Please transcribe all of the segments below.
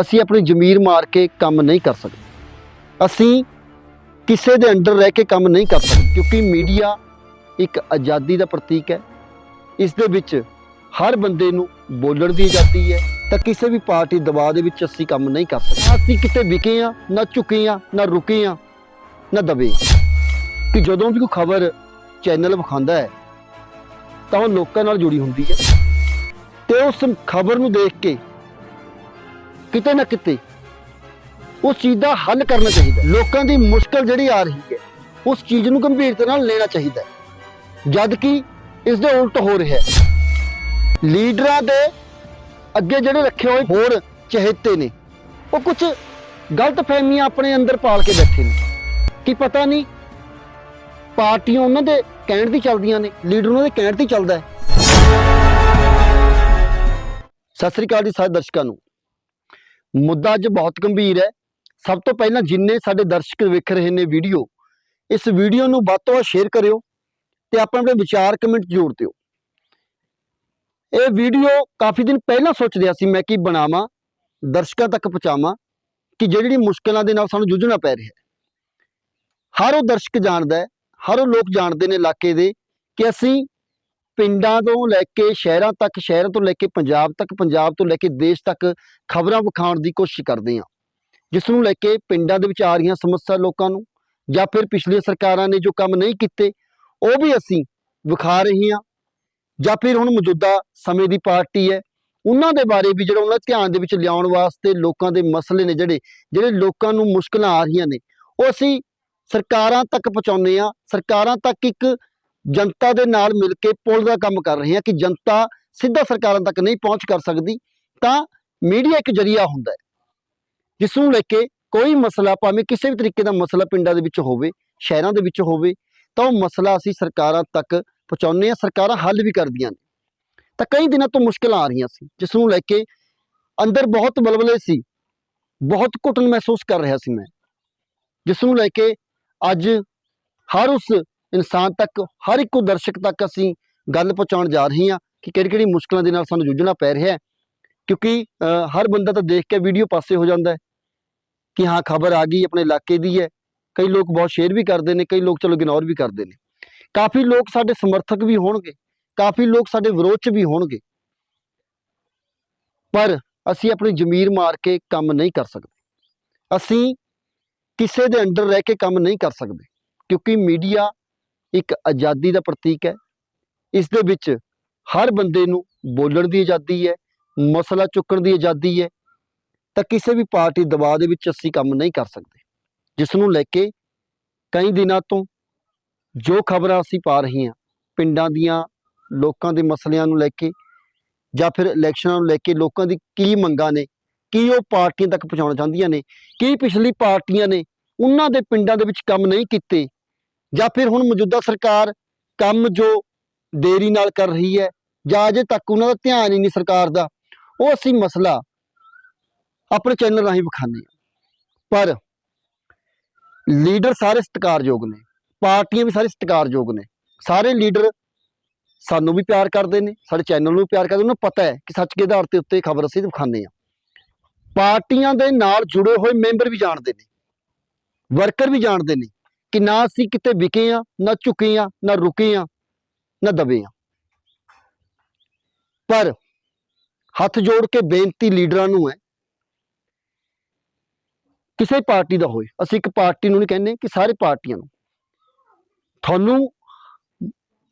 ਅਸੀਂ ਆਪਣੀ ਜ਼ਮੀਰ ਮਾਰ ਕੇ ਕੰਮ ਨਹੀਂ ਕਰ ਸਕਦੇ। ਅਸੀਂ ਕਿਸੇ ਦੇ ਅੰਡਰ ਰਹਿ ਕੇ ਕੰਮ ਨਹੀਂ ਕਰ ਸਕਦੇ, ਕਿਉਂਕਿ ਮੀਡੀਆ ਇੱਕ ਆਜ਼ਾਦੀ ਦਾ ਪ੍ਰਤੀਕ ਹੈ। ਇਸ ਦੇ ਵਿੱਚ ਹਰ ਬੰਦੇ ਨੂੰ ਬੋਲਣ ਦੀ ਆਜ਼ਾਦੀ ਹੈ, ਤਾਂ ਕਿਸੇ ਵੀ ਪਾਰਟੀ ਦਬਾਅ ਦੇ ਵਿੱਚ ਅਸੀਂ ਕੰਮ ਨਹੀਂ ਕਰ ਸਕਦੇ। ਅਸੀਂ ਕਿਤੇ ਵਿਕੇ ਆ ਨਾ ਝੁਕੇ ਆ ਨਾ ਰੁਕੇ ਆ ਨਾ ਦਬੇ ਕਿ ਜਦੋਂ ਵੀ ਕੋਈ ਖਬਰ ਚੈਨਲ ਵਿਖਾਉਂਦਾ ਹੈ, ਤਾਂ ਉਹ ਲੋਕਾਂ ਨਾਲ ਜੁੜੀ ਹੁੰਦੀ ਹੈ। ਤੇ ਉਸ ਖਬਰ ਨੂੰ ਦੇਖ ਕੇ ਕਿਤੇ ਨਾ ਕਿਤੇ ਉਸ ਚੀਜ਼ ਦਾ ਹੱਲ ਕਰਨਾ ਚਾਹੀਦਾ ਹੈ। ਲੋਕਾਂ ਦੀ ਮੁਸ਼ਕਲ ਜਿਹੜੀ ਆ ਰਹੀ ਹੈ, ਉਸ ਚੀਜ਼ ਨੂੰ ਗੰਭੀਰਤਾ ਨਾਲ ਲੈਣਾ ਚਾਹੀਦਾ ਹੈ। ਜਦ ਕਿ ਇਸ ਦੇ ਉਲਟ ਹੋ ਰਿਹਾ ਹੈ। ਲੀਡਰਾਂ ਦੇ ਅੱਗੇ ਜਿਹੜੇ ਰੱਖੇ ਹੋਏ ਹੋਰ ਚਹੇਤੇ ਨੇ, ਉਹ ਕੁਝ ਗਲਤ ਫਹਿਮੀਆਂ ਆਪਣੇ ਅੰਦਰ ਪਾਲ ਕੇ ਬੈਠੇ ਨੇ। ਕੀ ਪਤਾ ਨਹੀਂ, ਪਾਰਟੀਆਂ ਉਹਨਾਂ ਦੇ ਕਹਿਣ ਦੀ ਚੱਲਦੀਆਂ ਨੇ, ਲੀਡਰ ਉਹਨਾਂ ਦੇ ਕਹਿਣ ਤੇ ਹੀ ਚੱਲਦਾ ਹੈ। ਸਤਿ ਸ੍ਰੀ ਅਕਾਲ ਜੀ ਸਾਰੇ ਦਰਸ਼ਕਾਂ ਨੂੰ। ਮੁੱਦਾ ਅੱਜ ਬਹੁਤ ਗੰਭੀਰ ਹੈ। ਸਭ ਤੋਂ ਪਹਿਲਾਂ ਜਿੰਨੇ ਸਾਡੇ ਦਰਸ਼ਕ ਵੇਖ ਰਹੇ ਨੇ ਵੀਡੀਓ, ਇਸ ਵੀਡੀਓ ਨੂੰ ਵੱਧ ਤੋਂ ਵੱਧ ਸ਼ੇਅਰ ਕਰਿਓ ਤੇ ਆਪਣੇ ਆਪਣੇ ਵਿਚਾਰ ਕਮੈਂਟ ਜ਼ਰੂਰ ਦਿਓ। ਇਹ ਵੀਡੀਓ ਕਾਫੀ ਦਿਨ ਪਹਿਲਾਂ ਸੋਚ ਰਿਹਾ ਸੀ ਮੈਂ ਕਿ ਬਣਾਵਾਂ, ਦਰਸ਼ਕਾਂ ਤੱਕ ਪਹੁੰਚਾਵਾਂ ਕਿ ਜਿਹੜੀ ਮੁਸ਼ਕਲਾਂ ਦੇ ਨਾਲ ਸਾਨੂੰ ਜੂਝਣਾ ਪੈ ਰਿਹਾ ਹੈ। ਹਰ ਉਹ ਦਰਸ਼ਕ ਜਾਣਦਾ ਹੈ, ਹਰ ਉਹ ਲੋਕ ਜਾਣਦੇ ਨੇ ਇਲਾਕੇ ਦੇ ਕਿ ਅਸੀਂ ਪਿੰਡਾਂ ਤੋਂ ਲੈ ਕੇ ਸ਼ਹਿਰਾਂ ਤੱਕ, ਸ਼ਹਿਰਾਂ ਤੋਂ ਲੈ ਕੇ ਪੰਜਾਬ ਤੱਕ, ਪੰਜਾਬ ਤੋਂ ਲੈ ਕੇ ਦੇਸ਼ ਤੱਕ ਖਬਰਾਂ ਵਿਖਾਉਣ ਦੀ ਕੋਸ਼ਿਸ਼ ਕਰਦੇ ਹਾਂ। ਜਿਸ ਨੂੰ ਲੈ ਕੇ ਪਿੰਡਾਂ ਦੇ ਵਿੱਚ ਆ ਰਹੀਆਂ ਸਮੱਸਿਆ ਲੋਕਾਂ ਨੂੰ ਜਾਂ ਫਿਰ ਪਿਛਲੀਆਂ ਸਰਕਾਰਾਂ ਨੇ ਜੋ ਕੰਮ ਨਹੀਂ ਕੀਤੇ, ਉਹ ਵੀ ਅਸੀਂ ਵਿਖਾ ਰਹੇ ਹਾਂ। ਜਾਂ ਫਿਰ ਹੁਣ ਮੌਜੂਦਾ ਸਮੇਂ ਦੀ ਪਾਰਟੀ ਹੈ, ਉਹਨਾਂ ਦੇ ਬਾਰੇ ਵੀ ਜਿਹੜਾ ਉਹਨਾਂ ਧਿਆਨ ਦੇ ਵਿੱਚ ਲਿਆਉਣ ਵਾਸਤੇ ਲੋਕਾਂ ਦੇ ਮਸਲੇ ਨੇ ਜਿਹੜੇ ਜਿਹੜੇ ਲੋਕਾਂ ਨੂੰ ਮੁਸ਼ਕਲਾਂ ਆ ਰਹੀਆਂ ਨੇ, ਉਹ ਅਸੀਂ ਸਰਕਾਰਾਂ ਤੱਕ ਪਹੁੰਚਾਉਂਦੇ ਆ ਸਰਕਾਰਾਂ ਤੱਕ ਇੱਕ ਜਨਤਾ ਦੇ ਨਾਲ ਮਿਲ ਕੇ ਪੁਲ ਦਾ ਕੰਮ ਕਰ ਰਹੇ ਹਾਂ ਕਿ ਜਨਤਾ ਸਿੱਧਾ ਸਰਕਾਰਾਂ ਤੱਕ ਨਹੀਂ ਪਹੁੰਚ ਕਰ ਸਕਦੀ, ਤਾਂ ਮੀਡੀਆ ਇੱਕ ਜਰੀਆ ਹੁੰਦਾ ਹੈ, ਜਿਸ ਨੂੰ ਲੈ ਕੇ ਕੋਈ ਮਸਲਾ ਭਾਵੇਂ ਕਿਸੇ ਵੀ ਤਰੀਕੇ ਦਾ ਮਸਲਾ ਪਿੰਡਾਂ ਦੇ ਵਿੱਚ ਹੋਵੇ, ਸ਼ਹਿਰਾਂ ਦੇ ਵਿੱਚ ਹੋਵੇ, ਤਾਂ ਉਹ ਮਸਲਾ ਅਸੀਂ ਸਰਕਾਰਾਂ ਤੱਕ ਪਹੁੰਚਾਉਂਦੇ ਹਾਂ, ਸਰਕਾਰਾਂ ਹੱਲ ਵੀ ਕਰਦੀਆਂ ਨੇ। ਤਾਂ ਕਈ ਦਿਨਾਂ ਤੋਂ ਮੁਸ਼ਕਲਾਂ ਆ ਰਹੀਆਂ ਸੀ, ਜਿਸ ਨੂੰ ਲੈ ਕੇ ਅੰਦਰ ਬਹੁਤ ਬਲਬਲੇ ਸੀ, ਬਹੁਤ ਘੁਟਨ ਮਹਿਸੂਸ ਕਰ ਰਿਹਾ ਸੀ ਮੈਂ, ਜਿਸ ਨੂੰ ਲੈ ਕੇ ਅੱਜ ਹਰ ਉਸ ਇਨਸਾਨ ਤੱਕ, ਹਰ ਇੱਕ ਦਰਸ਼ਕ ਤੱਕ ਅਸੀਂ ਗੱਲ ਪਹੁੰਚਾਉਣ ਜਾ ਰਹੇ ਹਾਂ ਕਿ ਕਿਹੜੀ ਕਿਹੜੀ ਮੁਸ਼ਕਲਾਂ ਦੇ ਨਾਲ ਸਾਨੂੰ ਜੂਝਣਾ ਪੈ ਰਿਹਾ ਹੈ। ਕਿਉਂਕਿ ਹਰ ਬੰਦਾ ਤਾਂ ਦੇਖ ਕੇ ਵੀਡੀਓ ਪਾਸੇ ਹੋ ਜਾਂਦਾ ਹੈ ਕਿ ਹਾਂ, ਖਬਰ ਆ ਗਈ, ਆਪਣੇ ਇਲਾਕੇ ਦੀ ਹੈ। ਕਈ ਲੋਕ ਬਹੁਤ ਸ਼ੇਅਰ ਵੀ ਕਰਦੇ ਨੇ, ਕਈ ਲੋਕ ਚਲੋ ਇਗਨੋਰ ਵੀ ਕਰਦੇ ਨੇ। ਕਾਫੀ ਲੋਕ ਸਾਡੇ ਸਮਰਥਕ ਵੀ ਹੋਣਗੇ, ਕਾਫੀ ਲੋਕ ਸਾਡੇ ਵਿਰੋਧ ਚ ਵੀ ਹੋਣਗੇ। ਪਰ ਅਸੀਂ ਆਪਣੀ ਜ਼ਮੀਰ ਮਾਰ ਕੇ ਕੰਮ ਨਹੀਂ ਕਰ ਸਕਦੇ। ਅਸੀਂ ਕਿਸੇ ਦੇ ਅੰਡਰ ਰਹਿ ਕੇ ਕੰਮ ਨਹੀਂ ਕਰ ਸਕਦੇ। ਕਿਉਂਕਿ ਮੀਡੀਆ ਇੱਕ ਆਜ਼ਾਦੀ ਦਾ ਪ੍ਰਤੀਕ ਹੈ। ਇਸ ਦੇ ਵਿੱਚ ਹਰ ਬੰਦੇ ਨੂੰ ਬੋਲਣ ਦੀ ਆਜ਼ਾਦੀ ਹੈ, ਮਸਲਾ ਚੁੱਕਣ ਦੀ ਆਜ਼ਾਦੀ ਹੈ। ਤਾਂ ਕਿਸੇ ਵੀ ਪਾਰਟੀ ਦਬਾਅ ਦੇ ਵਿੱਚ ਅਸੀਂ ਕੰਮ ਨਹੀਂ ਕਰ ਸਕਦੇ। ਜਿਸ ਨੂੰ ਲੈ ਕੇ ਕਈ ਦਿਨਾਂ ਤੋਂ ਜੋ ਖਬਰਾਂ ਅਸੀਂ ਪਾ ਰਹੇ ਹਾਂ, ਪਿੰਡਾਂ ਦੀਆਂ, ਲੋਕਾਂ ਦੇ ਮਸਲਿਆਂ ਨੂੰ ਲੈ ਕੇ ਜਾਂ ਫਿਰ ਇਲੈਕਸ਼ਨਾਂ ਨੂੰ ਲੈ ਕੇ ਲੋਕਾਂ ਦੀ ਕੀ ਮੰਗਾਂ ਨੇ, ਕੀ ਉਹ ਪਾਰਟੀਆਂ ਤੱਕ ਪਹੁੰਚਾਉਣਾ ਚਾਹੁੰਦੀਆਂ ਨੇ, ਕੀ ਪਿਛਲੀ ਪਾਰਟੀਆਂ ਨੇ, ਉਹਨਾਂ ਦੇ ਪਿੰਡਾਂ ਦੇ ਵਿੱਚ ਕੰਮ ਨਹੀਂ ਕੀਤੇ ਜਾਂ ਫਿਰ ਹੁਣ ਮੌਜੂਦਾ ਸਰਕਾਰ ਕੰਮ ਜੋ ਦੇਰੀ ਨਾਲ ਕਰ ਰਹੀ ਹੈ ਜਾਂ ਅਜੇ ਤੱਕ ਉਹਨਾਂ ਦਾ ਧਿਆਨ ਹੀ ਨਹੀਂ ਸਰਕਾਰ ਦਾ, ਉਹ ਅਸੀਂ ਮਸਲਾ ਆਪਣੇ ਚੈਨਲ ਰਾਹੀਂ ਵਿਖਾਉਂਦੇ ਹਾਂ। ਪਰ ਲੀਡਰ ਸਾਰੇ ਸਤਿਕਾਰਯੋਗ ਨੇ, ਪਾਰਟੀਆਂ ਵੀ ਸਾਰੇ ਸਤਿਕਾਰਯੋਗ ਨੇ। ਸਾਰੇ ਲੀਡਰ ਸਾਨੂੰ ਵੀ ਪਿਆਰ ਕਰਦੇ ਨੇ, ਸਾਡੇ ਚੈਨਲ ਨੂੰ ਵੀ ਪਿਆਰ ਕਰਦੇ ਉਹਨਾਂ ਨੂੰ ਪਤਾ ਹੈ ਕਿ ਸੱਚ ਦੇ ਆਧਾਰ ਤੇ ਉੱਤੇ ਖਬਰ ਅਸੀਂ ਦਿਖਾਉਂਦੇ ਹਾਂ। ਪਾਰਟੀਆਂ ਦੇ ਨਾਲ ਜੁੜੇ ਹੋਏ ਮੈਂਬਰ ਵੀ ਜਾਣਦੇ ਨੇ, ਵਰਕਰ ਵੀ ਜਾਣਦੇ ਨੇ। ਕਿ ਨਾ ਅਸੀਂ ਕਿਤੇ ਵਿਕੇ ਆ ਨਾ ਝੁਕੇ ਆ ਨਾ ਰੁਕੇ ਆ ਨਾ ਦਬੇ ਆ ਪਰ ਹੱਥ ਜੋੜ ਕੇ ਬੇਨਤੀ ਲੀਡਰਾਂ ਨੂੰ ਹੈ, ਕਿਸੇ ਪਾਰਟੀ ਦਾ ਹੋਏ। ਅਸੀਂ ਇੱਕ ਪਾਰਟੀ ਨੂੰ ਨਹੀਂ ਕਹਿੰਦੇ, ਕਿ ਸਾਰੇ ਪਾਰਟੀਆਂ ਨੂੰ। ਤੁਹਾਨੂੰ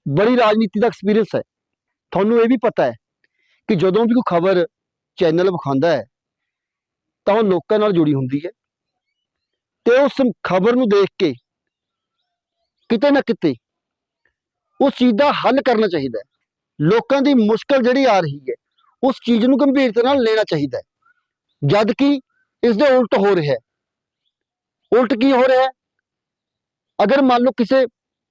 ਬੜੀ ਰਾਜਨੀਤੀ ਦਾ ਐਕਸਪੀਰੀਅੰਸ ਹੈ। ਤੁਹਾਨੂੰ ਇਹ ਵੀ ਪਤਾ ਹੈ ਕਿ ਜਦੋਂ ਵੀ ਕੋਈ ਖਬਰ ਚੈਨਲ ਵਿਖਾਉਂਦਾ ਹੈ, ਤਾਂ ਉਹ ਲੋਕਾਂ ਨਾਲ ਜੁੜੀ ਹੁੰਦੀ ਹੈ। ਤੇ ਉਸ ਖਬਰ ਨੂੰ ਦੇਖ ਕੇ ਕਿਤੇ ਨਾ ਕਿਤੇ ਉਸ ਚੀਜ਼ ਦਾ ਹੱਲ ਕਰਨਾ ਚਾਹੀਦਾ ਹੈ। ਲੋਕਾਂ ਦੀ ਮੁਸ਼ਕਲ ਜਿਹੜੀ ਆ ਰਹੀ ਹੈ, ਉਸ ਚੀਜ਼ ਨੂੰ ਗੰਭੀਰਤਾ ਨਾਲ ਲੈਣਾ ਚਾਹੀਦਾ ਹੈ। ਜਦ ਕਿ ਇਸ ਦੇ ਉਲਟ ਹੋ ਰਿਹਾ ਹੈ। ਉਲਟ ਕੀ ਹੋ ਰਿਹਾ ਹੈ? ਅਗਰ ਮੰਨ ਲਓ ਕਿਸੇ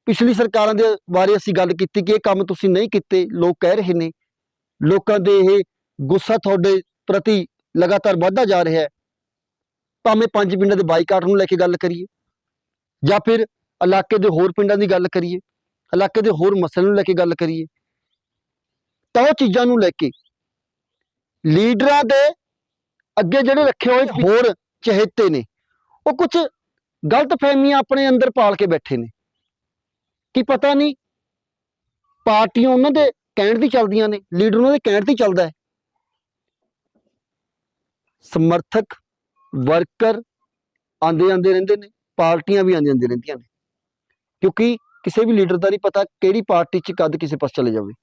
ਪਿਛਲੀ ਸਰਕਾਰਾਂ ਦੇ ਬਾਰੇ ਅਸੀਂ ਗੱਲ ਕੀਤੀ ਕਿ ਇਹ ਕੰਮ ਤੁਸੀਂ ਨਹੀਂ ਕੀਤੇ, ਲੋਕ ਕਹਿ ਰਹੇ ਨੇ, ਲੋਕਾਂ ਦੇ ਇਹ ਗੁੱਸਾ ਤੁਹਾਡੇ ਪ੍ਰਤੀ ਲਗਾਤਾਰ ਵੱਧਦਾ ਜਾ ਰਿਹਾ ਹੈ। ਭਾਵੇਂ ਪੰਜ ਪਿੰਡਾਂ ਦੇ ਬਾਈਕਾਟ ਨੂੰ ਲੈ ਕੇ ਗੱਲ ਕਰੀਏ ਜਾਂ ਫਿਰ ਇਲਾਕੇ ਦੇ ਹੋਰ ਪਿੰਡਾਂ ਦੀ ਗੱਲ ਕਰੀਏ, ਇਲਾਕੇ ਦੇ ਹੋਰ ਮਸਲਿਆਂ ਨੂੰ ਲੈ ਕੇ ਗੱਲ ਕਰੀਏ, ਤਾਂ ਉਹ ਚੀਜ਼ਾਂ ਨੂੰ ਲੈ ਕੇ ਲੀਡਰਾਂ ਦੇ ਅੱਗੇ ਜਿਹੜੇ ਰੱਖੇ ਹੋਏ ਹੋਰ ਚਹੇਤੇ ਨੇ, ਉਹ ਕੁਝ ਗਲਤ ਫਹਿਮੀਆਂ ਆਪਣੇ ਅੰਦਰ ਪਾਲ ਕੇ ਬੈਠੇ ਨੇ। ਕੀ ਪਤਾ ਨਹੀਂ ਪਾਰਟੀਆਂ ਉਹਨਾਂ ਦੇ ਕਹਿਣ ਦੀ ਚੱਲਦੀਆਂ ਨੇ, ਲੀਡਰ ਉਹਨਾਂ ਦੇ ਕਹਿਣ ਤੇ ਚੱਲਦਾ ਹੈ। ਸਮਰਥਕ ਵਰਕਰ ਆਂਦੇ ਆਂਦੇ ਰਹਿੰਦੇ ਨੇ, ਪਾਰਟੀਆਂ ਵੀ ਆਂਦੇ ਆਂਦੇ ਰਹਿੰਦੀਆਂ ਨੇ। ਕਿਉਂਕਿ ਕਿਸੇ ਵੀ ਲੀਡਰ ਦਾ ਨਹੀਂ ਪਤਾ ਕਿਹੜੀ ਪਾਰਟੀ 'ਚ ਕਦ ਕਿਸੇ ਪਾਸੇ ਚਲੇ ਜਾਵੇ।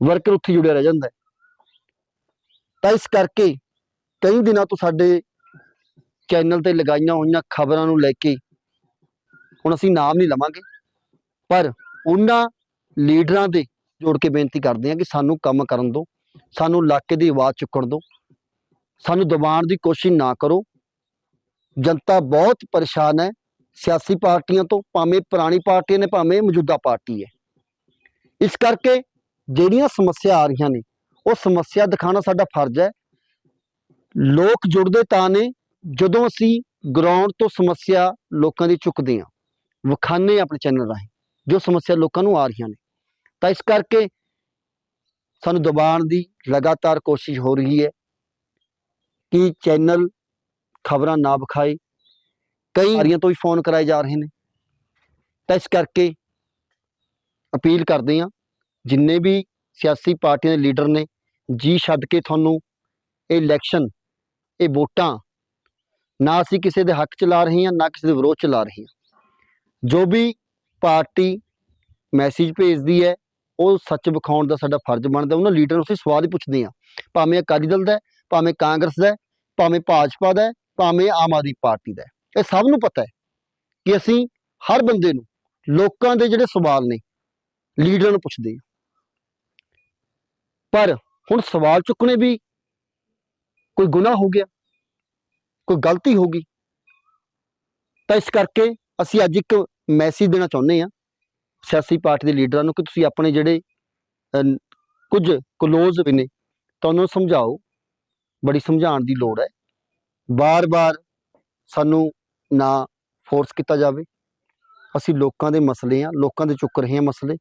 ਵਰਕਰ ਉੱਥੇ ਜੁੜਿਆ ਰਹਿ ਜਾਂਦਾ ਤਾਂ ਇਸ ਕਰਕੇ ਕਈ ਦਿਨਾਂ ਤੋਂ ਸਾਡੇ ਚੈਨਲ ਤੇ ਲਗਾਈਆਂ ਹੋਈਆਂ ਖਬਰਾਂ ਨੂੰ ਲੈ ਕੇ ਹੁਣ ਅਸੀਂ ਨਾਮ ਨਹੀਂ ਲਵਾਂਗੇ, ਪਰ ਉਹਨਾਂ ਲੀਡਰਾਂ ਦੇ ਜੋੜ ਕੇ ਬੇਨਤੀ ਕਰਦੇ ਹਾਂ ਕਿ ਸਾਨੂੰ ਕੰਮ ਕਰਨ ਦਿਓ, ਸਾਨੂੰ ਇਲਾਕੇ ਦੀ ਆਵਾਜ਼ ਚੁੱਕਣ ਦਿਓ, ਸਾਨੂੰ ਦਬਾਉਣ ਦੀ ਕੋਸ਼ਿਸ਼ ਨਾ ਕਰੋ। ਜਨਤਾ ਬਹੁਤ ਪਰੇਸ਼ਾਨ ਹੈ। ਸਿਆਸੀ ਪਾਰਟੀਆਂ ਤੋਂ ਭਾਵੇਂ ਪੁਰਾਣੀ ਪਾਰਟੀਆਂ ਨੇ, ਭਾਵੇਂ ਮੌਜੂਦਾ ਪਾਰਟੀ ਹੈ। ਇਸ ਕਰਕੇ ਜਿਹੜੀਆਂ ਸਮੱਸਿਆ ਆ ਰਹੀਆਂ ਨੇ, ਉਹ ਸਮੱਸਿਆ ਦਿਖਾਉਣਾ ਸਾਡਾ ਫਰਜ਼ ਹੈ। ਲੋਕ ਜੁੜਦੇ ਤਾਂ ਨੇ, ਜਦੋਂ ਅਸੀਂ ਗਰਾਊਂਡ ਤੋਂ ਸਮੱਸਿਆ ਲੋਕਾਂ ਦੀ ਚੁੱਕਦੇ ਹਾਂ, ਵਿਖਾਉਂਦੇ ਹਾਂ ਆਪਣੇ ਚੈਨਲ ਰਾਹੀਂ, ਜੋ ਸਮੱਸਿਆ ਲੋਕਾਂ ਨੂੰ ਆ ਰਹੀਆਂ ਨੇ। ਤਾਂ ਇਸ ਕਰਕੇ ਸਾਨੂੰ ਦਬਾਉਣ ਦੀ ਲਗਾਤਾਰ ਕੋਸ਼ਿਸ਼ ਹੋ ਰਹੀ ਹੈ ਕਿ ਚੈਨਲ ਖਬਰਾਂ ਨਾ ਵਿਖਾਏ ਕਈ ਵਾਰੀਆਂ ਤੋਂ ਹੀ ਫੋਨ ਕਰਾਏ ਜਾ ਰਹੇ ਨੇ। ਤਾਂ ਇਸ ਕਰਕੇ ਅਪੀਲ ਕਰਦੇ ਹਾਂ, ਜਿੰਨੇ ਵੀ ਸਿਆਸੀ ਪਾਰਟੀਆਂ ਦੇ ਲੀਡਰ ਨੇ, ਜੀ ਛੱਡ ਕੇ ਤੁਹਾਨੂੰ ਇਹ ਇਲੈਕਸ਼ਨ, ਇਹ ਵੋਟਾਂ ਨਾ ਅਸੀਂ ਕਿਸੇ ਦੇ ਹੱਕ ਚ ਲਾ ਰਹੇ ਹਾਂ, ਨਾ ਕਿਸੇ ਦੇ ਵਿਰੋਧ ਚ ਲਾ ਰਹੇ ਹਾਂ। ਜੋ ਵੀ ਪਾਰਟੀ ਮੈਸੇਜ ਭੇਜਦੀ ਹੈ, ਉਹ ਸੱਚ ਵਿਖਾਉਣ ਦਾ ਸਾਡਾ ਫਰਜ਼ ਬਣਦਾ ਉਹਨਾਂ ਲੀਡਰ ਨੂੰ ਅਸੀਂ ਸਵਾਲ ਹੀ ਪੁੱਛਦੇ ਹਾਂ, ਭਾਵੇਂ ਅਕਾਲੀ ਦਲ ਦਾ ਭਾਵੇਂ ਕਾਂਗਰਸ ਦਾ ਭਾਵੇਂ ਭਾਜਪਾ ਦਾ ਭਾਵੇਂ ਆਮ ਆਦਮੀ ਪਾਰਟੀ ਦਾ ਇਹ ਸਭ ਨੂੰ ਪਤਾ ਹੈ ਕਿ ਅਸੀਂ ਹਰ ਬੰਦੇ ਨੂੰ ਲੋਕਾਂ ਦੇ ਜਿਹੜੇ ਸਵਾਲ ਨੇ, ਲੀਡਰਾਂ ਨੂੰ ਪੁੱਛਦੇ ਹਾਂ। ਪਰ ਹੁਣ ਸਵਾਲ ਚੁੱਕਣੇ ਵੀ ਕੋਈ ਗੁਨਾਹ ਹੋ ਗਿਆ, ਕੋਈ ਗਲਤੀ ਹੋ ਗਈ, ਤਾਂ ਇਸ ਕਰਕੇ ਅਸੀਂ ਅੱਜ ਇੱਕ ਮੈਸੇਜ ਦੇਣਾ ਚਾਹੁੰਦੇ ਹਾਂ ਸਿਆਸੀ ਪਾਰਟੀ ਦੇ ਲੀਡਰਾਂ ਨੂੰ ਕਿ ਤੁਸੀਂ ਆਪਣੇ ਜਿਹੜੇ ਕੁਝ ਕਲੋਜ਼ ਵੀ ਨੇ, ਤਾਂ ਉਹਨਾਂ ਨੂੰ ਸਮਝਾਓ। ਬੜੀ ਸਮਝਾਉਣ ਦੀ ਲੋੜ ਹੈ। ਬਾਰ-ਬਾਰ ਸਾਨੂੰ ਨਾ ਫੋਰਸ ਕੀਤਾ ਜਾਵੇ। ਅਸੀਂ ਲੋਕਾਂ ਦੇ ਮਸਲੇ ਆ ਲੋਕਾਂ ਦੇ ਚੁੱਕ ਰਹੇ ਹਾਂ ਮਸਲੇ।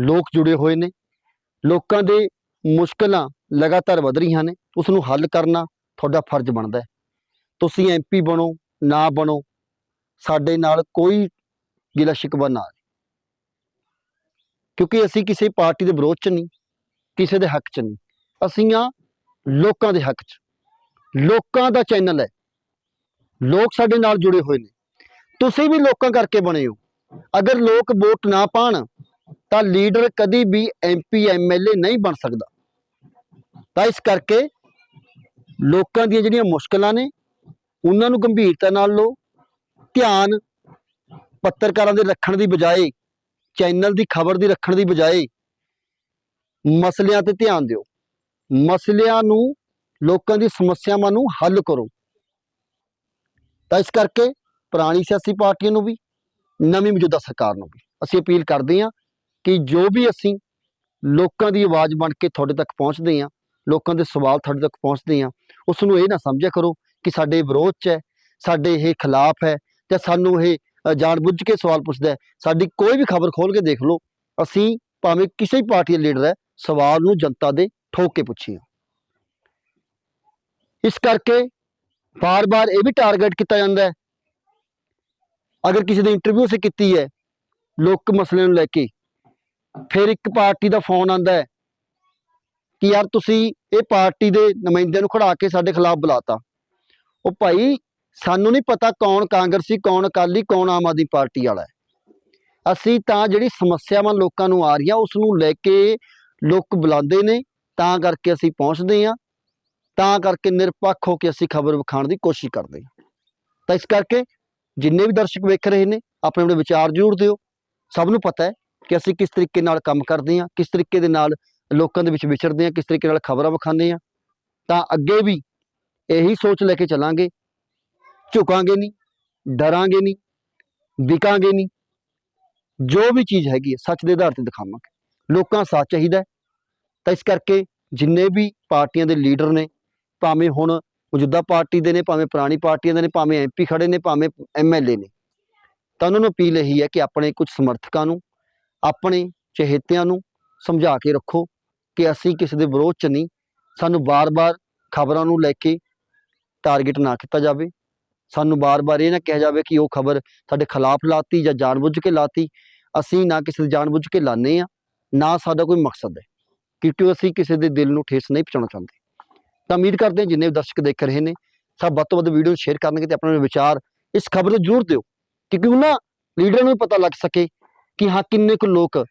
ਲੋਕ ਜੁੜੇ ਹੋਏ ਨੇ। ਲੋਕਾਂ ਦੇ ਮੁਸ਼ਕਲਾਂ ਲਗਾਤਾਰ ਵਧ ਰਹੀਆਂ ਨੇ। ਉਸ ਨੂੰ ਹੱਲ ਕਰਨਾ ਤੁਹਾਡਾ ਫਰਜ਼ ਬਣਦਾ ਹੈ। ਤੁਸੀਂ ਐਮਪੀ ਬਣੋ, ਨਾ ਬਣੋ, ਸਾਡੇ ਨਾਲ ਕੋਈ ਗਿਲਾ ਸ਼ਿਕਵਾ ਨਾ ਕਿਉਂਕਿ ਅਸੀਂ ਕਿਸੇ ਪਾਰਟੀ ਦੇ ਵਿਰੋਧ ਚ ਨਹੀਂ, ਕਿਸੇ ਦੇ ਹੱਕ ਚ ਨਹੀਂ। ਅਸੀਂ ਆ ਲੋਕਾਂ ਦੇ ਹੱਕ ਚ। ਲੋਕਾਂ ਦਾ ਚੈਨਲ ਹੈ। ਲੋਕ ਸਾਡੇ ਨਾਲ ਜੁੜੇ ਹੋਏ ਨੇ। ਤੁਸੀਂ ਵੀ ਲੋਕਾਂ ਕਰਕੇ ਬਣੇ ਹੋ। ਅਗਰ ਲੋਕ ਵੋਟ ਨਾ ਪਾਣ, ਤਾਂ ਲੀਡਰ ਕਦੀ ਵੀ ਐਮਪੀ ਐਮਐਲਏ ਨਹੀਂ ਬਣ ਸਕਦਾ। ਤਾਂ ਇਸ ਕਰਕੇ ਲੋਕਾਂ ਦੀਆਂ ਜਿਹੜੀਆਂ ਮੁਸ਼ਕਲਾਂ ਨੇ, ਉਹਨਾਂ ਨੂੰ ਗੰਭੀਰਤਾ ਨਾਲ ਲਓ। ਧਿਆਨ ਪੱਤਰਕਾਰਾਂ ਦੇ ਰੱਖਣ ਦੀ ਬਜਾਏ, ਚੈਨਲ ਦੀ ਖਬਰ ਦੀ ਰੱਖਣ ਦੀ ਬਜਾਏ, ਮਸਲਿਆਂ ਤੇ ਧਿਆਨ ਦਿਓ। ਮਸਲਿਆਂ ਨੂੰ, ਲੋਕਾਂ ਦੀ ਸਮੱਸਿਆਵਾਂ ਨੂੰ ਹੱਲ ਕਰੋ। ਤਾਂ ਇਸ ਕਰਕੇ ਪੁਰਾਣੀ ਸਿਆਸੀ ਪਾਰਟੀਆਂ ਨੂੰ ਵੀ ਨਵੀਂ ਮੌਜੂਦਾ ਸਰਕਾਰ ਨੂੰ ਵੀ ਅਸੀਂ ਅਪੀਲ ਕਰਦੇ ਹਾਂ ਕਿ ਜੋ ਵੀ ਅਸੀਂ ਲੋਕਾਂ ਦੀ ਆਵਾਜ਼ ਬਣ ਕੇ ਤੁਹਾਡੇ ਤੱਕ ਪਹੁੰਚਦੇ ਹਾਂ ਲੋਕਾਂ ਦੇ ਸਵਾਲ ਤੁਹਾਡੇ ਤੱਕ ਪਹੁੰਚਦੇ ਹਾਂ ਉਸ ਨੂੰ ਇਹ ਨਾ ਸਮਝਿਆ ਕਰੋ ਕਿ ਸਾਡੇ ਵਿਰੋਧ 'ਚ ਹੈ ਸਾਡੇ ਇਹ ਖਿਲਾਫ ਹੈ ਜਾਂ ਸਾਨੂੰ ਇਹ ਅ, ਜਾਣਬੁੱਝ ਕੇ ਸਵਾਲ ਪੁੱਛਦਾ ਹੈ ਸਾਡੀ ਕੋਈ ਵੀ ਖਬਰ ਖੋਲ ਕੇ ਦੇਖ ਲਓ ਅਸੀਂ ਭਾਵੇਂ ਕਿਸੇ ਵੀ ਪਾਰਟੀ ਦੇ ਲੀਡਰ ਹੈ ਸਵਾਲ ਨੂੰ ਜਨਤਾ ਦੇ ਠੋਕ ਕੇ ਪੁੱਛੀਏ। ਇਸ ਕਰਕੇ ਬਾਰ-ਬਾਰ ਇਹ ਵੀ ਟਾਰਗੇਟ ਕੀਤਾ ਜਾਂਦਾ ਹੈ। ਅਗਰ ਕਿਸੇ ਦੀ ਇੰਟਰਵਿਊ ਅਸੀਂ ਕੀਤੀ ਹੈ, ਲੋਕ ਮਸਲੇ ਨੂੰ ਲੈ ਕੇ, ਫਿਰ ਇੱਕ ਪਾਰਟੀ ਦਾ ਫੋਨ ਆਂਦਾ ਹੈ ਕਿ ਯਾਰ ਤੁਸੀਂ ਇਹ ਪਾਰਟੀ ਦੇ ਨੁਮਾਇੰਦਿਆਂ ਨੂੰ ਖੜਾ ਕੇ ਸਾਡੇ ਖਿਲਾਫ ਬੁਲਾਤਾ। ਉਹ ਭਾਈ ਸਾਨੂੰ ਨਹੀਂ ਪਤਾ ਕੌਣ ਕਾਂਗਰਸੀ, ਕੌਣ ਅਕਾਲੀ, ਕੌਣ ਆਮ ਆਦਮੀ ਪਾਰਟੀ ਵਾਲਾ ਹੈ। ਅਸੀਂ ਤਾਂ ਜਿਹੜੀ ਸਮੱਸਿਆਵਾਂ ਲੋਕਾਂ ਨੂੰ ਆ ਰਹੀਆਂ ਉਸ ਨੂੰ ਲੈ ਕੇ ਲੋਕ ਬੁਲਾਉਂਦੇ ਨੇ, ਤਾਂ ਕਰਕੇ ਅਸੀਂ ਪਹੁੰਚਦੇ ਹਾਂ। ਤਾਂ ਕਰਕੇ ਨਿਰਪੱਖ ਹੋ ਕੇ ਅਸੀਂ ਖਬਰ ਵਿਖਾਉਣ ਦੀ ਕੋਸ਼ਿਸ਼ ਕਰਦੇ ਹਾਂ। ਤਾਂ ਇਸ ਕਰਕੇ ਜਿੰਨੇ ਵੀ ਦਰਸ਼ਕ ਵੇਖ ਰਹੇ ਨੇ, ਆਪਣੇ ਆਪਣੇ ਵਿਚਾਰ ਜ਼ਰੂਰ ਦਿਓ। ਸਭ ਨੂੰ ਪਤਾ ਹੈ ਕਿ ਅਸੀਂ ਕਿਸ ਤਰੀਕੇ ਨਾਲ ਕੰਮ ਕਰਦੇ ਹਾਂ, ਕਿਸ ਤਰੀਕੇ ਦੇ ਨਾਲ ਲੋਕਾਂ ਦੇ ਵਿੱਚ ਵਿਚਰਦੇ ਹਾਂ, ਕਿਸ ਤਰੀਕੇ ਨਾਲ ਖਬਰਾਂ ਵਿਖਾਉਂਦੇ ਹਾਂ। ਤਾਂ ਅੱਗੇ ਵੀ ਇਹੀ ਸੋਚ ਲੈ ਕੇ ਚੱਲਾਂਗੇ। ਝੁਕਾਂਗੇ ਨਹੀਂ, ਡਰਾਂਗੇ ਨਹੀਂ, ਵਿਕਾਂਗੇ ਨਹੀਂ। ਜੋ ਵੀ ਚੀਜ਼ ਹੈਗੀ ਹੈ, ਸੱਚ ਦੇ ਆਧਾਰ ਤੇ ਦਿਖਾਵਾਂਗੇ। ਲੋਕਾਂ ਦਾ ਸਾਥ ਚਾਹੀਦਾ ਤਾਂ ਇਸ ਕਰਕੇ ਜਿੰਨੇ ਵੀ ਪਾਰਟੀਆਂ ਦੇ ਲੀਡਰ ਨੇ ਭਾਵੇਂ ਹੁਣ ਮੌਜੂਦਾ ਪਾਰਟੀ ਦੇ ਨੇ, ਭਾਵੇਂ ਪੁਰਾਣੀ ਪਾਰਟੀਆਂ ਦੇ ਨੇ, ਭਾਵੇਂ ਐਮਪੀ ਖੜੇ ਨੇ, ਭਾਵੇਂ ਐਮਐਲਏ ਨੇ। ਤਾਂ ਉਹਨਾਂ ਨੂੰ ਅਪੀਲ ਇਹੀ ਹੈ ਕਿ ਆਪਣੇ ਕੁਝ ਸਮਰਥਕਾਂ ਨੂੰ, ਆਪਣੇ ਚਹੇਤਿਆਂ ਨੂੰ ਸਮਝਾ ਕੇ ਰੱਖੋ ਕਿ ਅਸੀਂ ਕਿਸੇ ਦੇ ਵਿਰੋਧ ਚ ਨਹੀਂ, ਸਾਨੂੰ ਬਾਰ-ਬਾਰ ਖਬਰਾਂ ਨੂੰ ਲੈ ਕੇ ਟਾਰਗੇਟ ਨਾ ਕੀਤਾ ਜਾਵੇ। ਸਾਨੂੰ ਬਾਰ-ਬਾਰ ਇਹ ਨਾ ਕਿਹਾ ਜਾਵੇ ਕਿ ਉਹ ਖਬਰ ਸਾਡੇ ਖਿਲਾਫ ਲਾਤੀ ਜਾਂ ਜਾਣਬੁੱਝ ਕੇ ਲਾਤੀ। ਅਸੀਂ ਨਾ ਕਿਸੇ ਦੇ ਜਾਣਬੁੱਝ ਕੇ ਲਾਣੇ ਆ ਨਾ ਸਾਡਾ ਕੋਈ ਮਕਸਦ ਹੈ। ਕਿਉਂਕਿ ਅਸੀਂ ਕਿਸੇ ਦੇ ਦਿਲ ਨੂੰ ਠੇਸ ਨਹੀਂ ਪਹੁੰਚਾਉਣਾ ਚਾਹੁੰਦੇ। ਤਾਂ ਉਮੀਦ ਕਰਦੇ ਹਾਂ ਜਿੰਨੇ ਵੀ ਦਰਸ਼ਕ ਦੇਖ ਰਹੇ ਨੇ, ਸਭ ਵੱਧ ਤੋਂ ਵੱਧ ਵੀਡੀਓ ਸ਼ੇਅਰ ਕਰਨਗੇ ਤੇ ਆਪਣੇ ਵਿਚਾਰ ਇਸ ਖਬਰ ਨੂੰ ਜ਼ਰੂਰ ਦਿਓ, ਕਿਉਂਕਿ ਉਹਨਾਂ ਲੀਡਰਾਂ ਨੂੰ ਪਤਾ ਲੱਗ ਸਕੇ ਕਿ ਹਾਂ ਕਿੰਨੇ ਕੁ ਲੋਕ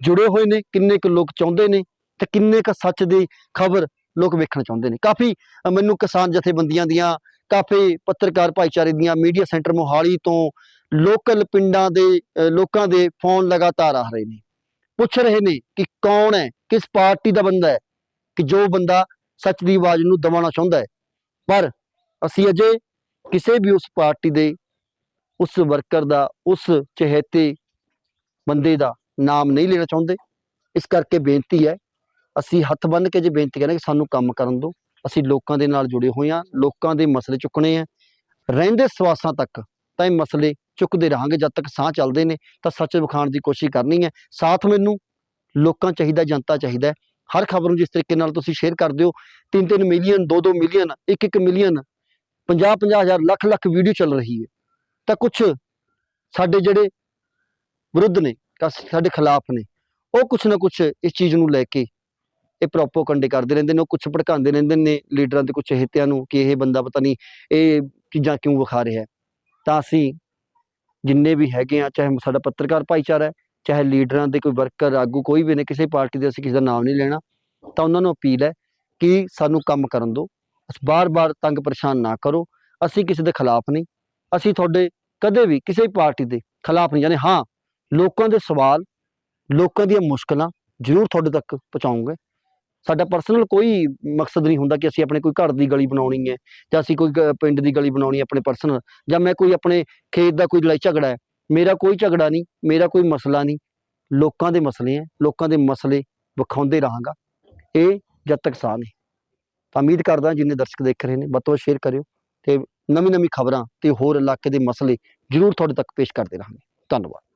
ਜੁੜੇ ਹੋਏ ਨੇ, ਕਿੰਨੇ ਕੁ ਲੋਕ ਚਾਹੁੰਦੇ ਨੇ ਤੇ ਕਿੰਨੇ ਕੁ ਸੱਚ ਦੀ ਖਬਰ ਲੋਕ ਵੇਖਣਾ ਚਾਹੁੰਦੇ ਨੇ। ਕਾਫੀ ਮੈਨੂੰ ਕਿਸਾਨ ਜਥੇਬੰਦੀਆਂ ਦੀਆਂ, ਕਾਫੀ ਪੱਤਰਕਾਰ ਭਾਈਚਾਰੇ ਦੀਆਂ ਮੀਡੀਆ ਸੈਂਟਰ ਮੋਹਾਲੀ ਤੋਂ ਲੋਕਲ ਪਿੰਡਾਂ ਦੇ ਲੋਕਾਂ ਦੇ ਫੋਨ ਲਗਾਤਾਰ ਆ ਰਹੇ ਨੇ। ਪੁੱਛ ਰਹੇ ਨੇ ਕਿ ਕੌਣ ਹੈ, ਕਿਸ ਪਾਰਟੀ ਦਾ ਬੰਦਾ ਹੈ, ਕਿ ਜੋ ਬੰਦਾ ਸੱਚ ਦੀ ਆਵਾਜ਼ ਨੂੰ ਦਬਾਉਣਾ ਚਾਹੁੰਦਾ ਹੈ। ਪਰ ਅਸੀਂ ਅਜੇ ਕਿਸੇ ਵੀ ਉਸ ਪਾਰਟੀ ਦੇ, ਉਸ ਵਰਕਰ ਦਾ, ਉਸ ਚਹੇਤੇ ਬੰਦੇ ਦਾ ਨਾਮ ਨਹੀਂ ਲੈਣਾ ਚਾਹੁੰਦੇ। ਇਸ ਕਰਕੇ ਬੇਨਤੀ ਹੈ, ਅਸੀਂ ਹੱਥ ਬੰਨ੍ਹ ਕੇ ਜੇ ਬੇਨਤੀ ਕਰਾਂਗੇ ਕਿ ਸਾਨੂੰ ਕੰਮ ਕਰਨ ਦਿਓ। ਅਸੀਂ ਲੋਕਾਂ ਦੇ ਨਾਲ ਜੁੜੇ ਹੋਏ ਹਾਂ, ਲੋਕਾਂ ਦੇ ਮਸਲੇ ਚੁੱਕਣੇ ਆ ਰਹਿੰਦੇ ਸਵਾਸਾਂ ਤੱਕ ਤਾਂ ਇਹ ਮਸਲੇ ਚੁੱਕਦੇ ਰਹਾਂਗੇ। ਜਦ ਤੱਕ ਸਾਹ ਚੱਲਦੇ ਨੇ, ਤਾਂ ਸੱਚ ਵਿਖਾਉਣ ਦੀ ਕੋਸ਼ਿਸ਼ ਕਰਨੀ ਹੈ। ਸਾਥ ਮੈਨੂੰ ਲੋਕਾਂ ਚਾਹੀਦਾ, ਜਨਤਾ ਚਾਹੀਦਾ ਹਰ ਖਬਰ ਨੂੰ ਜਿਸ ਤਰੀਕੇ ਨਾਲ ਤੁਸੀਂ ਸ਼ੇਅਰ ਕਰਦੇ ਹੋ 3-3 ਮਿਲੀਅਨ 2-2 ਮਿਲੀਅਨ 1-1 ਮਿਲੀਅਨ 50-50 ਹਜ਼ਾਰ, ਲੱਖ-ਲੱਖ ਵੀਡੀਓ ਚੱਲ ਰਹੀ ਹੈ। ਤਾਂ ਕੁਝ ਸਾਡੇ ਜਿਹੜੇ ਵਿਰੁੱਧ ਨੇ ਸਾਡੇ ਖਿਲਾਫ ਨੇ, ਉਹ ਕੁਛ ਨਾ ਕੁਛ ਇਸ ਚੀਜ਼ ਨੂੰ ਲੈ ਕੇ ਇਹ ਪ੍ਰੋਪੋਗੰਡੇ ਕਰਦੇ ਰਹਿੰਦੇ ਨੇ, ਉਹ ਕੁਛ ਭੜਕਾਉਂਦੇ ਰਹਿੰਦੇ ਨੇ ਲੀਡਰਾਂ ਦੇ ਕੁਛ ਹਿੱਤਿਆਂ ਨੂੰ ਕਿ ਇਹ ਬੰਦਾ ਪਤਾ ਨਹੀਂ ਇਹ ਚੀਜ਼ਾਂ ਕਿਉਂ ਵਿਖਾ ਰਿਹਾ ਤਾਂ ਅਸੀਂ ਜਿੰਨੇ ਵੀ ਹੈਗੇ ਆ ਚਾਹੇ ਸਾਡਾ ਪੱਤਰਕਾਰ ਭਾਈਚਾਰਾ ਹੈ ਚਾਹੇ ਲੀਡਰਾਂ ਦੇ ਕੋਈ ਵਰਕਰ ਆਗੂ ਕੋਈ ਵੀ ਨੇ, ਕਿਸੇ ਪਾਰਟੀ ਦੇ ਅਸੀਂ ਕਿਸੇ ਦਾ ਨਾਮ ਨਹੀਂ ਲੈਣਾ, ਤਾਂ ਉਹਨਾਂ ਨੂੰ ਅਪੀਲ ਹੈ ਕਿ ਸਾਨੂੰ ਕੰਮ ਕਰਨ ਦਿਓ। ਬਸ ਬਾਰ-ਬਾਰ ਤੰਗ ਪਰੇਸ਼ਾਨ ਨਾ ਕਰੋ। ਅਸੀਂ ਕਿਸੇ ਦੇ ਖਿਲਾਫ ਨਹੀਂ। ਅਸੀਂ ਤੁਹਾਡੇ ਕਦੇ ਵੀ ਕਿਸੇ ਪਾਰਟੀ ਦੇ ਖਿਲਾਫ ਨਹੀਂ। ਜਾਣੇ ਹਾਂ, ਲੋਕਾਂ ਦੇ ਸਵਾਲ, ਲੋਕਾਂ ਦੀਆਂ ਮੁਸ਼ਕਲਾਂ ਜ਼ਰੂਰ ਤੁਹਾਡੇ ਤੱਕ ਪਹੁੰਚਾਉਂਗੇ। ਸਾਡਾ ਪਰਸਨਲ ਕੋਈ ਮਕਸਦ ਨਹੀਂ ਹੁੰਦਾ ਕਿ ਅਸੀਂ ਆਪਣੇ ਕੋਈ ਘਰ ਦੀ ਗਲੀ ਬਣਾਉਣੀ ਹੈ ਜਾਂ ਅਸੀਂ ਕੋਈ ਗ- ਪਿੰਡ ਦੀ ਗਲੀ ਬਣਾਉਣੀ ਹੈ ਆਪਣੇ ਪਰਸਨਲ ਜਾਂ ਮੈਂ ਕੋਈ ਆਪਣੇ ਖੇਤ ਦਾ ਕੋਈ ਲੜਾਈ ਝਗੜਾ ਹੈ ਮੇਰਾ ਕੋਈ ਝਗੜਾ ਨਹੀਂ, ਮੇਰਾ ਕੋਈ ਮਸਲਾ ਨਹੀਂ। ਲੋਕਾਂ ਦੇ ਮਸਲੇ ਹੈ ਲੋਕਾਂ ਦੇ ਮਸਲੇ ਵਿਖਾਉਂਦੇ ਰਹਾਂਗਾ। ਇਹ ਜਦ ਤੱਕ ਸਾਹ ਨੇ ਤਾਂ ਉਮੀਦ ਕਰਦਾ ਜਿੰਨੇ ਦਰਸ਼ਕ ਦੇਖ ਰਹੇ ਨੇ, ਵੱਧ ਤੋਂ ਵੱਧ ਸ਼ੇਅਰ ਕਰਿਓ ਤੇ ਨਵੀਂ ਨਵੀਂ ਖਬਰਾਂ ਤੇ ਹੋਰ ਇਲਾਕੇ ਦੇ ਮਸਲੇ ਜ਼ਰੂਰ ਤੁਹਾਡੇ ਤੱਕ ਪੇਸ਼ ਕਰਦੇ ਰਹਾਂਗੇ। ਧੰਨਵਾਦ।